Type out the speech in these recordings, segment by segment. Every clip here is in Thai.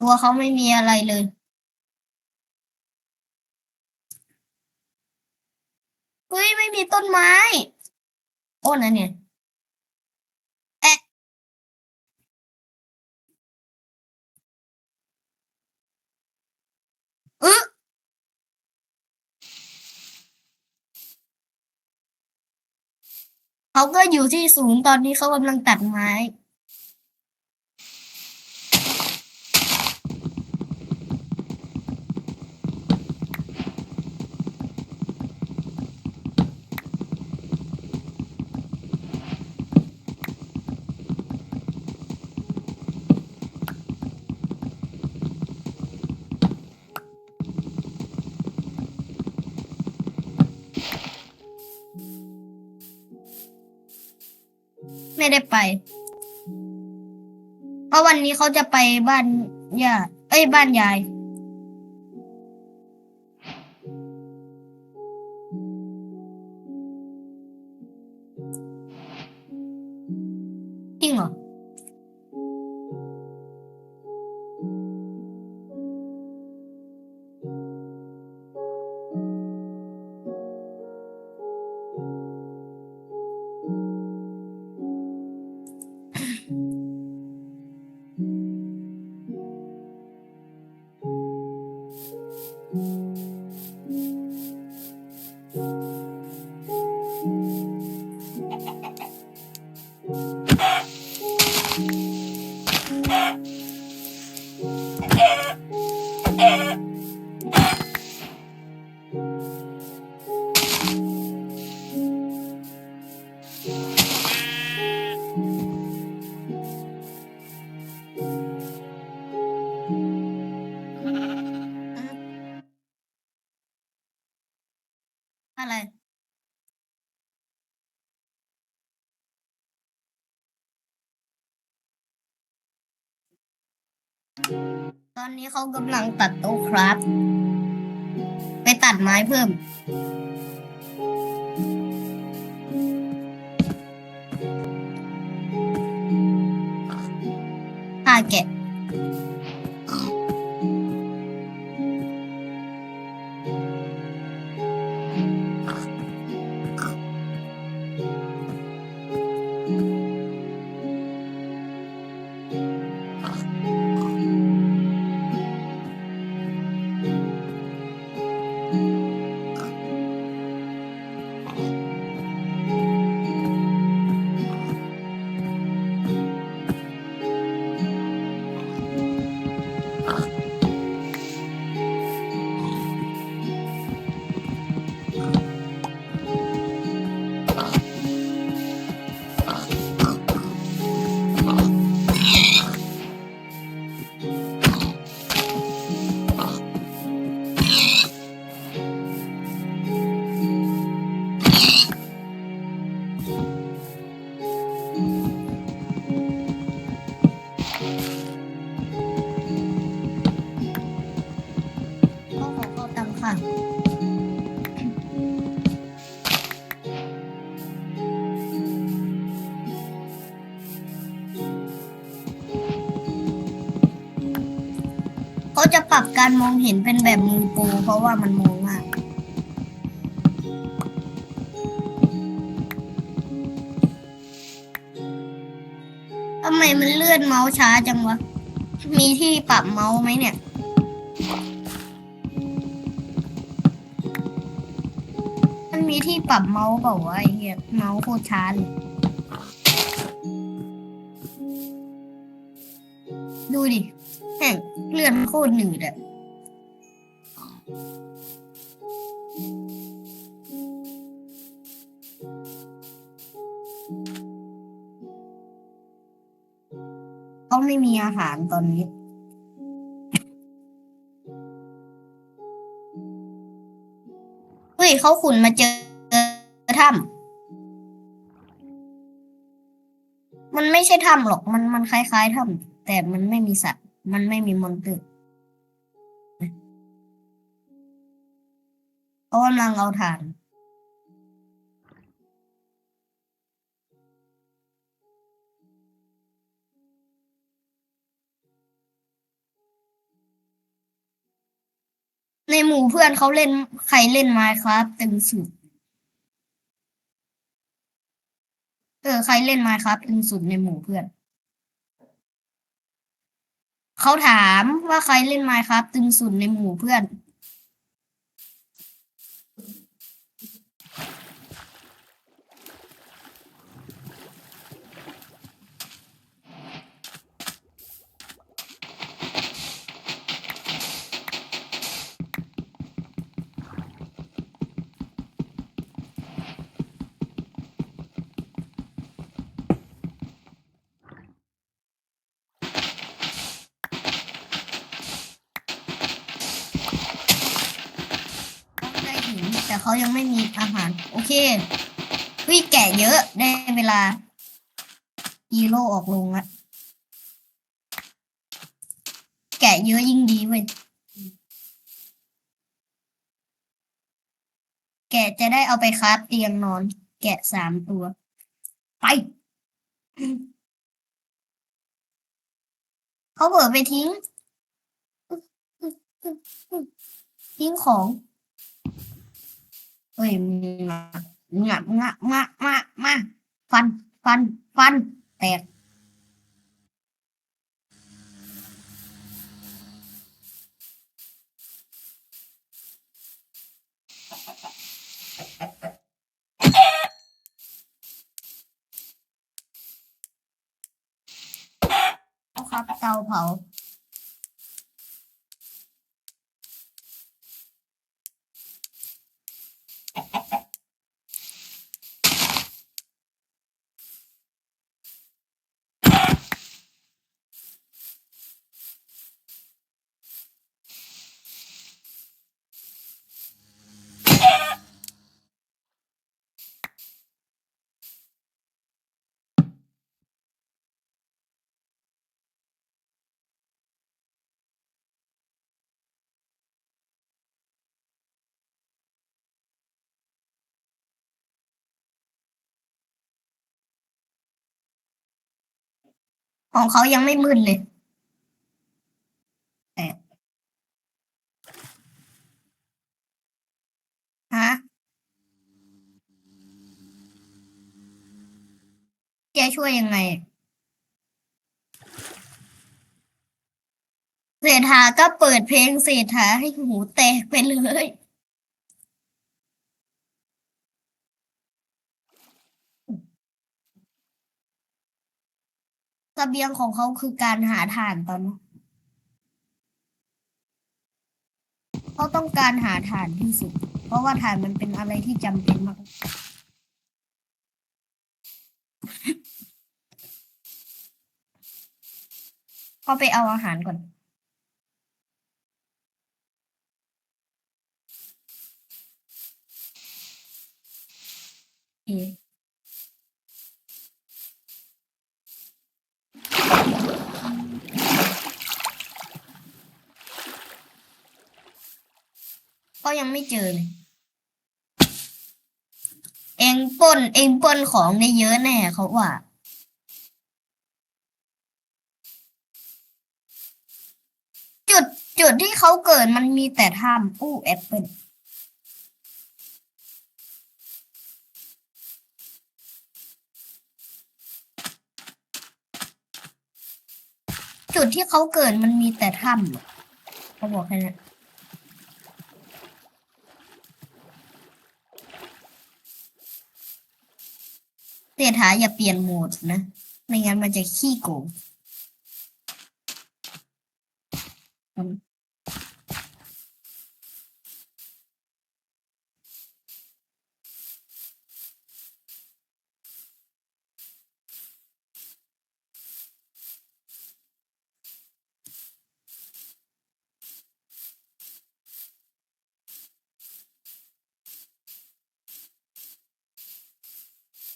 ตัวเขาไม่มีอะไรเลย เฮ้ย ไม่มีต้นไม้ โอ้นั่นเนี่ยแอะอึะเขาก็อยู่ที่สูงตอนนี้เขากำลังตัดไม้ ไม่ได้ไป เพราะวันนี้เขาจะไปบ้านย่าเอ้ยบ้านยาย ตอนนี้เขากำลังตัดโต๊ะครับ ไปตัดไม้เพิ่ม การมองเห็นเป็นแบบมือโปรเพราะว่ามันมองมากทำไมมันเลื่อนเมาส์ช้าจังวะ มีที่ปรับเมาส์ไหมเนี่ย มันมีที่ปรับเมาส์เปล่าวะไอ้เหี้ยเมาส์โคตรช้าเลยดูดิแม่งเลื่อนโคตรหนืดอะ เขาไม่มีอาหารตอนนี้ เฮ้ยเขาขุนมาเจอถ้ำมันไม่ใช่ถ้ำหรอก มันมันคล้ายๆถ้ำแต่มันไม่มีสัตว์ มันไม่มีมนเตอร์เขากำลังเอาถ่าน ในหมู่เพื่อนเขาเล่นใครเล่นไมค์ครับตึงสุด เออใครเล่นไมค์ครับตึงสุดในหมู่เพื่อน เขาถามว่าใครเล่นไม้ครับตึงสุดในหมู่เพื่อน เขายังไม่มีอาหาร โอเคเฮ้ยแกะเยอะได้เวลาฮีโร่ออกลงละแกะเยอะยิ่งดีเว้ยแกะจะได้เอาไปคราฟเตียงนอน แกะสามตัว ไป เขาเบิดไปทิ้ง ทิ้งของ เฮ้ยงะงะงะงะงะมาฟัน ฟัน ฟัน แตกเอาครับเตาเผา ของเขายังไม่มืดเลยแต่ฮะแกช่วยยังไงเศรษฐาก็เปิดเพลงเศรษฐาให้หูแตกไปเลย เสบียงของเขาคือการหาถ่านตอนเขาต้องการหาถ่านที่สุด เพราะว่าถ่านมันเป็นอะไรที่จำเป็นมากก็ไปเอาอาหารก่อนโอ เคก็ยังไม่เจอเลยเองป้นเองป้นของได้เยอะแน่เขาว่า จุดจุดที่เขาเกิดมันมีแต่ถ้ำอู้แอปเปิลจุดที่เขาเกิดมันมีแต่ถ้ำเขาบอกแค่นั้น ศรษฐาอย่าเปลี่ยนโหมดนะไม่งั้นมันจะขี้โกง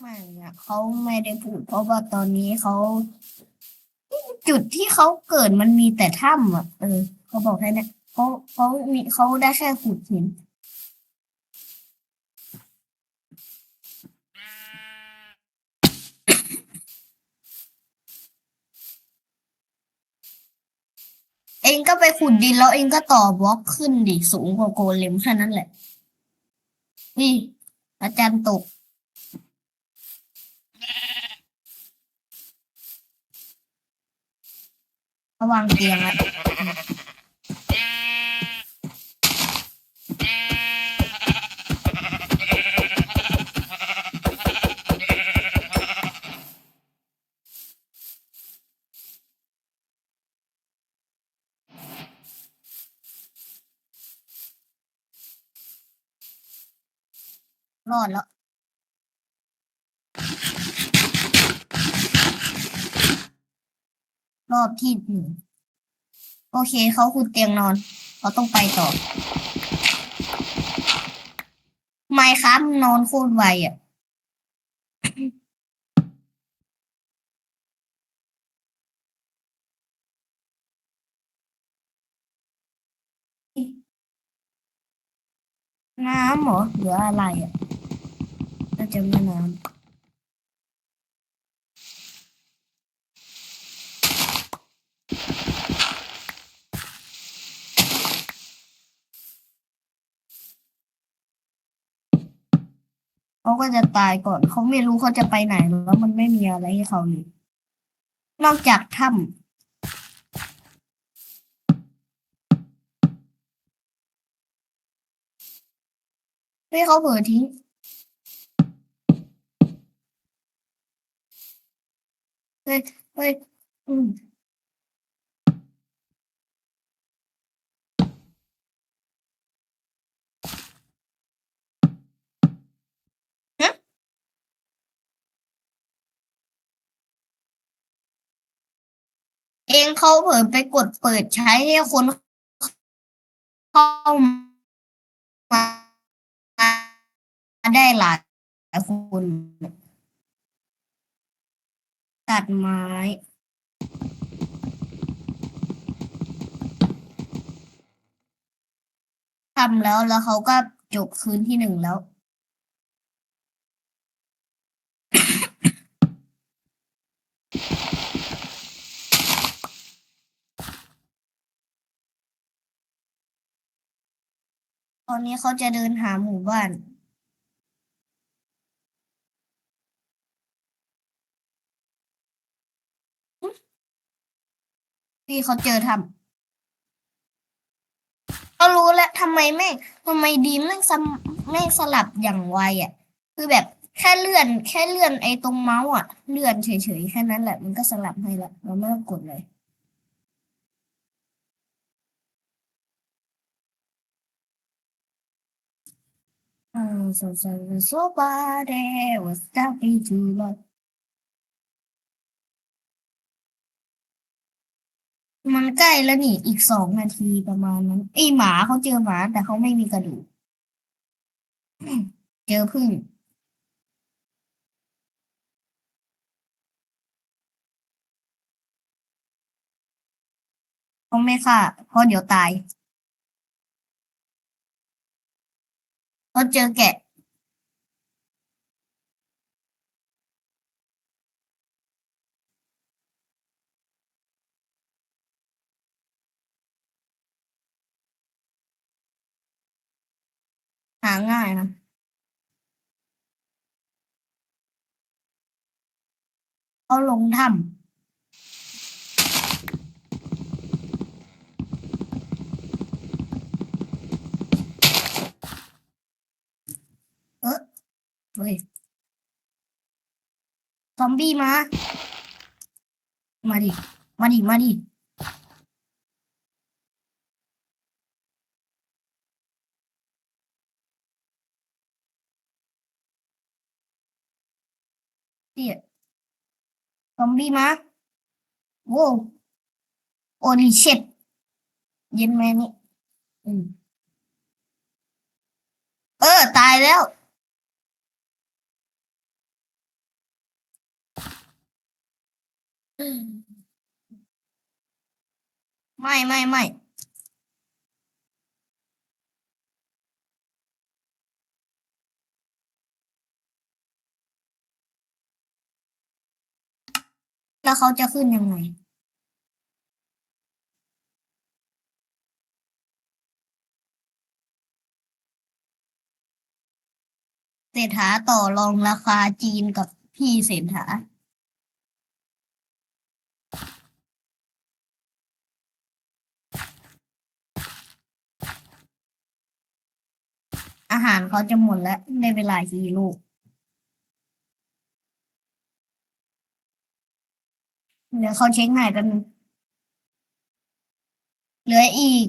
ไม่อะเขาไม่ได้พูด เพราะว่าตอนนี้เขาจุดที่เขาเกิดมันมีแต่ถ้ำอะ เออเขาบอกแค่นี้เขาเขามีเขาได้แค่ขุดหินเองก็ไปขุดดินแล้วเองก็ต่อบล็อกขึ้นดิสูงกว่าโกเลมแค่นั้นแหละ นี่ อาจารย์ตก ระวังเตียงอะรอดแล้ว รอบที่หนึ่งโอเคเขาขุดเตียงนอนเขาต้องไปต่อไม่ครับนอนโคตรไวอะน้ำเหรอหรืออะไรอะน่าจะไม่น้ำ เขาก็จะตายก่อนเขาไม่รู้เขาจะไปไหนแล้วมันไม่มีอะไรให้เขาเลยนอกจากถ้ำเฮ้เขาเผลอทิ้งเฮ้ยเฮ้ยอืม งเขาเผลอไปกดเปิดใช้ให้คนเข้ามาได้หลายคนตัดไม้ทำแล้วแล้วเขาก็จบคืนที่หนึ่งแล้ว ตอนนี้เขาจะเดินหาหมู่บ้าน พี่เขาเจอทำก็รู้แล้วทำไมแม่ทำไมดีมแม่งซ้ำแม่งสลับอย่างไวอะ คือแบบแค่เลื่อน แค่เลื่อนไอ้ตรงเมาส์อะ เลื่อนเฉยๆแค่นั้นแหละ มันก็สลับให้ละเราไม่ต้องกดเลย Ah, so so so body was talking to lot มันใกล้แล้วนี่อีกสองนาทีประมาณนั้นไอหมาเขาเจอหมาแต่เขาไม่มีกระดูกเจอพึ่งเขาไม่ฆ่าเพราะเดี๋ยวตาย เขาเจอแกะ หาง่ายนะเขาลงถ้ำเออ เฮ้ยซอมบี้มา มาดิ มาดิ มาดิเตี้ยซอมบี้มา โว้โอลิเช็ดเย็นแม่นี่เออ ตายแล้ว ไม่ไม่ไม่แล้วเขาจะขึ้นยังไงเศรษฐาต่อรองราคาจีนกับพี่เศรษฐา อาหารเขาจะหมดแล้วในเวลากี่ลูก เดี๋ยวเขาเช็คให้กันงเหลืออีก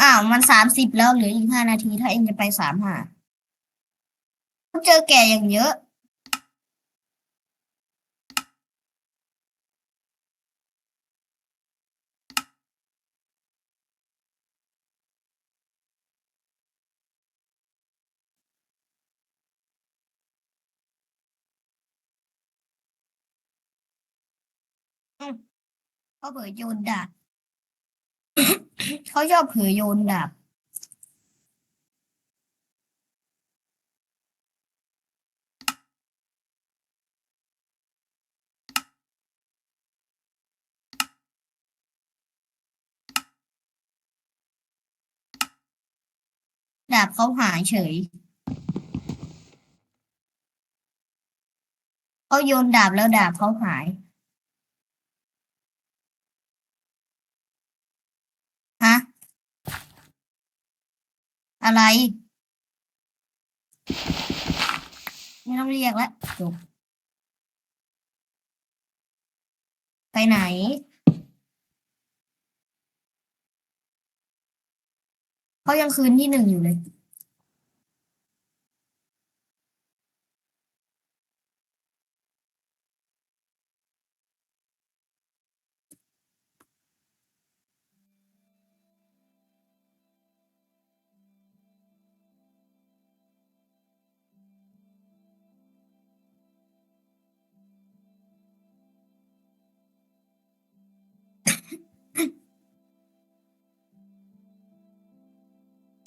อ้าวมันสามสิบแล้วเหลืออีกห้านาที ถ้าเองจะไปสามหาเจอแก่อย่างเยอะ เขาเผยโยนดาบเขาชอบเผยโยนดาบดาบเขาหายเฉย เขาโยนดาบแล้วดาบเขาหาย ฮะ อะไร ไม่ต้องเรียกแล้วจบไปไหน เขายังคืนที่หนึ่งอยู่เลย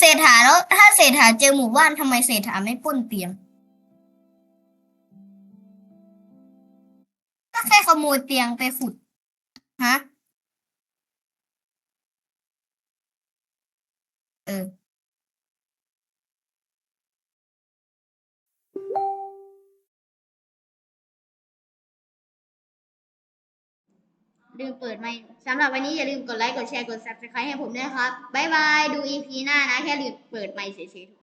รษฐาแล้วถ้าเศรษฐาเจอหมู่บ้านทำไมเศรษฐาไม่ป้นเตียง ก็แค่ขโมยเตียงไปขุด ฮะ เออ ลืมเปิดไมค์สำหรับวันนี้อย่าลืมกดไลค์ กดแชร์ กด subscribe ให้ผมด้วยครับ บ๊ายบาย ดู EP หน้านะ แค่ลืมเปิดไมค์เฉยๆ